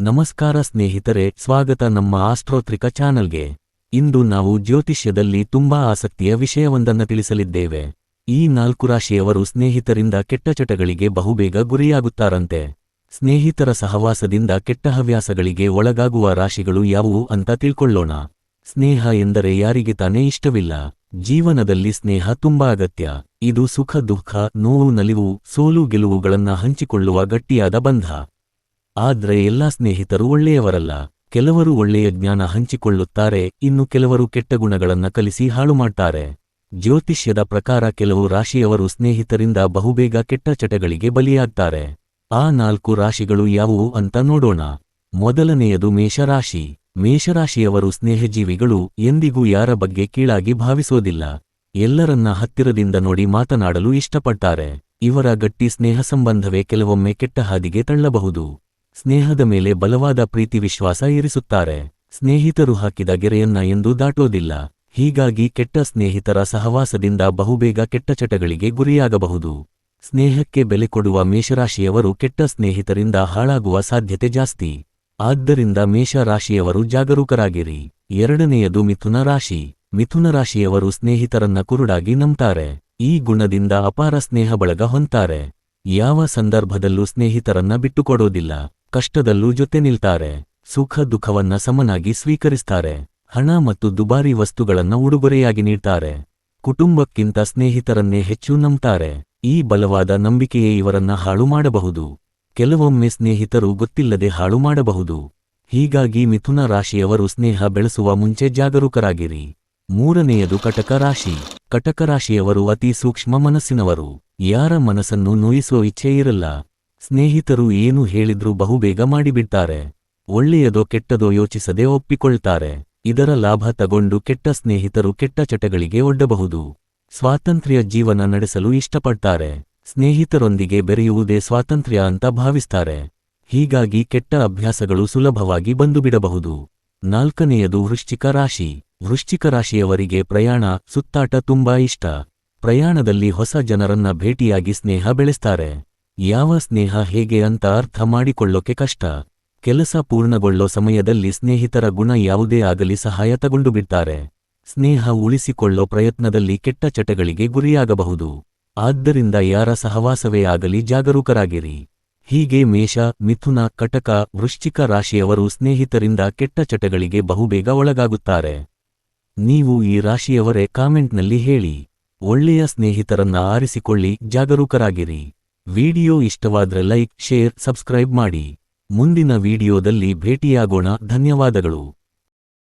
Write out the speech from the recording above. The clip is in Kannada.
ನಮಸ್ಕಾರ ಸ್ನೇಹಿತರೆ, ಸ್ವಾಗತ ನಮ್ಮ ಆಸ್ಟ್ರೋತ್ರಿಕ ಚಾನಲ್ಗೆ. ಇಂದು ನಾವು ಜ್ಯೋತಿಷ್ಯದಲ್ಲಿ ತುಂಬಾ ಆಸಕ್ತಿಯ ವಿಷಯವೊಂದನ್ನು ತಿಳಿಸಲಿದ್ದೇವೆ. ಈ ನಾಲ್ಕು ರಾಶಿಯವರು ಸ್ನೇಹಿತರಿಂದ ಕೆಟ್ಟ ಚಟಗಳಿಗೆ ಬಹುಬೇಗ ಗುರಿಯಾಗುತ್ತಾರಂತೆ. ಸ್ನೇಹಿತರ ಸಹವಾಸದಿಂದ ಕೆಟ್ಟ ಹವ್ಯಾಸಗಳಿಗೆ ಒಳಗಾಗುವ ರಾಶಿಗಳು ಯಾವುವು ಅಂತ ತಿಳ್ಕೊಳ್ಳೋಣ. ಸ್ನೇಹ ಎಂದರೆ ಯಾರಿಗೆ ತಾನೇ ಇಷ್ಟವಿಲ್ಲ. ಜೀವನದಲ್ಲಿ ಸ್ನೇಹ ತುಂಬಾ ಅಗತ್ಯ. ಇದು ಸುಖ, ದುಃಖ, ನೋವು, ನಲಿವು, ಸೋಲು, ಗೆಲುವುಗಳನ್ನ ಹಂಚಿಕೊಳ್ಳುವ ಗಟ್ಟಿಯಾದ ಬಂಧ. ಆದ್ರೆ ಎಲ್ಲಾ ಸ್ನೇಹಿತರು ಒಳ್ಳೆಯವರಲ್ಲ. ಕೆಲವರು ಒಳ್ಳೆಯ ಜ್ಞಾನ ಹಂಚಿಕೊಳ್ಳುತ್ತಾರೆ, ಇನ್ನು ಕೆಲವರು ಕೆಟ್ಟ ಗುಣಗಳನ್ನ ಕಲಿಸಿ ಹಾಳು ಮಾಡ್ತಾರೆ. ಜ್ಯೋತಿಷ್ಯದ ಪ್ರಕಾರ ಕೆಲವು ರಾಶಿಯವರು ಸ್ನೇಹಿತರಿಂದ ಬಹುಬೇಗ ಕೆಟ್ಟ ಚಟಗಳಿಗೆ ಬಲಿಯಾಗ್ತಾರೆ. ಆ ನಾಲ್ಕು ರಾಶಿಗಳು ಯಾವುವು ಅಂತ ನೋಡೋಣ. ಮೊದಲನೆಯದು ಮೇಷರಾಶಿ. ಮೇಷರಾಶಿಯವರು ಸ್ನೇಹಜೀವಿಗಳು, ಎಂದಿಗೂ ಯಾರ ಬಗ್ಗೆ ಕೀಳಾಗಿ ಭಾವಿಸೋದಿಲ್ಲ. ಎಲ್ಲರನ್ನ ಹತ್ತಿರದಿಂದ ನೋಡಿ ಮಾತನಾಡಲು ಇಷ್ಟಪಡ್ತಾರೆ. ಇವರ ಗಟ್ಟಿ ಸ್ನೇಹ ಸಂಬಂಧವೇ ಕೆಲವೊಮ್ಮೆ ಕೆಟ್ಟ ಹಾದಿಗೆ ತಳ್ಳಬಹುದು. ಸ್ನೇಹದ ಮೇಲೆ ಬಲವಾದ ಪ್ರೀತಿ ವಿಶ್ವಾಸ ಇರಿಸುತ್ತಾರೆ. ಸ್ನೇಹಿತರು ಹಾಕಿದ ಗೆರೆಯನ್ನ ಎಂದು ದಾಟೋದಿಲ್ಲ. ಹೀಗಾಗಿ ಕೆಟ್ಟ ಸ್ನೇಹಿತರ ಸಹವಾಸದಿಂದ ಬಹುಬೇಗ ಕೆಟ್ಟ ಚಟಗಳಿಗೆ ಗುರಿಯಾಗಬಹುದು. ಸ್ನೇಹಕ್ಕೆ ಬೆಲೆ ಕೊಡುವ ಮೇಷರಾಶಿಯವರು ಕೆಟ್ಟ ಸ್ನೇಹಿತರಿಂದ ಹಾಳಾಗುವ ಸಾಧ್ಯತೆ ಜಾಸ್ತಿ. ಆದ್ದರಿಂದ ಮೇಷರಾಶಿಯವರು ಜಾಗರೂಕರಾಗಿರಿ. ಎರಡನೆಯದು ಮಿಥುನ ರಾಶಿ. ಮಿಥುನ ರಾಶಿಯವರು ಸ್ನೇಹಿತರನ್ನ ಕುರುಡಾಗಿ ನಂಬ್ತಾರೆ. ಈ ಗುಣದಿಂದ ಅಪಾರ ಸ್ನೇಹ ಬಳಗ ಹೊಂತಾರೆ ಯಾವ ಸಂದರ್ಭದಲ್ಲೂ ಸ್ನೇಹಿತರನ್ನ ಬಿಟ್ಟುಕೊಡೋದಿಲ್ಲ. ಕಷ್ಟದಲ್ಲೂ ಜೊತೆ ನಿಲ್ತಾರೆ, ಸುಖ ದುಃಖವನ್ನ ಸಮನಾಗಿ ಸ್ವೀಕರಿಸ್ತಾರೆ, ಹಣ ಮತ್ತು ದುಬಾರಿ ವಸ್ತುಗಳನ್ನ ಉಡುಗೊರೆಯಾಗಿ ನೀಡ್ತಾರೆ, ಕುಟುಂಬಕ್ಕಿಂತ ಸ್ನೇಹಿತರನ್ನೇ ಹೆಚ್ಚು ನಂಬ್ತಾರೆ, ಈ ಬಲವಾದ ನಂಬಿಕೆಯೇ ಇವರನ್ನ ಹಾಳು ಮಾಡಬಹುದು. ಕೆಲವೊಮ್ಮೆ ಸ್ನೇಹಿತರು ಗೊತ್ತಿಲ್ಲದೆ ಹಾಳು ಮಾಡಬಹುದು. ಹೀಗಾಗಿ ಮಿಥುನ ರಾಶಿಯವರು ಸ್ನೇಹ ಬೆಳೆಸುವ ಮುಂಚೆ ಜಾಗರೂಕರಾಗಿರಿ. ಮೂರನೆಯದು ಕಟಕ ರಾಶಿ. ಕಟಕ ರಾಶಿಯವರು ಅತಿ ಸೂಕ್ಷ್ಮ ಮನಸ್ಸಿನವರು. ಯಾರ ಮನಸ್ಸನ್ನು ನೋಯಿಸುವ ಇಚ್ಛೆ ಇರಲ್ಲ. ಸ್ನೇಹಿತರು ಏನು ಹೇಳಿದ್ರೂ ಬಹುಬೇಗ ಮಾಡಿಬಿಡ್ತಾರೆ. ಒಳ್ಳೆಯದೋ ಕೆಟ್ಟದೋ ಯೋಚಿಸದೆ ಒಪ್ಪಿಕೊಳ್ತಾರೆ. ಇದರ ಲಾಭ ತಗೊಂಡು ಕೆಟ್ಟ ಸ್ನೇಹಿತರು ಕೆಟ್ಟ ಚಟಗಳಿಗೆ ಒಡ್ಡಬಹುದು. ಸ್ವಾತಂತ್ರ್ಯ ಜೀವನ ನಡೆಸಲು ಇಷ್ಟಪಡ್ತಾರೆ. ಸ್ನೇಹಿತರೊಂದಿಗೆ ಬೆರೆಯುವುದೇ ಸ್ವಾತಂತ್ರ್ಯ ಅಂತ ಭಾವಿಸ್ತಾರೆ. ಹೀಗಾಗಿ ಕೆಟ್ಟ ಅಭ್ಯಾಸಗಳು ಸುಲಭವಾಗಿ ಬಂದುಬಿಡಬಹುದು. ನಾಲ್ಕನೆಯದು ವೃಶ್ಚಿಕ ರಾಶಿ. ವೃಶ್ಚಿಕ ರಾಶಿಯವರಿಗೆ ಪ್ರಯಾಣ, ಸುತ್ತಾಟ ತುಂಬಾ ಇಷ್ಟ. ಪ್ರಯಾಣದಲ್ಲಿ ಹೊಸ ಜನರನ್ನ ಭೇಟಿಯಾಗಿ ಸ್ನೇಹ ಬೆಳೆಸ್ತಾರೆ. ಯಾವ ಸ್ನೇಹ ಹೇಗೆ ಅಂತ ಅರ್ಥ ಮಾಡಿಕೊಳ್ಳೋಕೆ ಕಷ್ಟ. ಕೆಲಸ ಪೂರ್ಣಗೊಳ್ಳೋ ಸಮಯದಲ್ಲಿ ಸ್ನೇಹಿತರ ಗುಣ ಯಾವುದೇ ಆಗಲಿ ಸಹಾಯ ತಗೊಂಡು ಬಿಡ್ತಾರೆ. ಸ್ನೇಹ ಉಳಿಸಿಕೊಳ್ಳೋ ಪ್ರಯತ್ನದಲ್ಲಿ ಕೆಟ್ಟ ಚಟಗಳಿಗೆ ಗುರಿಯಾಗಬಹುದು. ಆದ್ದರಿಂದ ಯಾರ ಸಹವಾಸವೇ ಆಗಲಿ ಜಾಗರೂಕರಾಗಿರಿ. ಹೀಗೆ ಮೇಷ, ಮಿಥುನ, ಕಟಕ, ವೃಶ್ಚಿಕ ರಾಶಿಯವರು ಸ್ನೇಹಿತರಿಂದ ಕೆಟ್ಟ ಚಟಗಳಿಗೆ ಬಹುಬೇಗ ಒಳಗಾಗುತ್ತಾರೆ. ನೀವು ಈ ರಾಶಿಯವರೇ ಕಾಮೆಂಟ್ನಲ್ಲಿ ಹೇಳಿ. ಒಳ್ಳೆಯ ಸ್ನೇಹಿತರನ್ನ ಆರಿಸಿಕೊಳ್ಳಿ, ಜಾಗರೂಕರಾಗಿರಿ. ವಿಡಿಯೋ ಇಷ್ಟವಾದ್ರೆ ಲೈಕ್ ಶೇರ್ ಸಬ್ಸ್ಕ್ರೈಬ್ ಮಾಡಿ. ಮುಂದಿನ ವಿಡಿಯೋದಲ್ಲಿ ಭೇಟಿಯಾಗೋಣ. ಧನ್ಯವಾದಗಳು.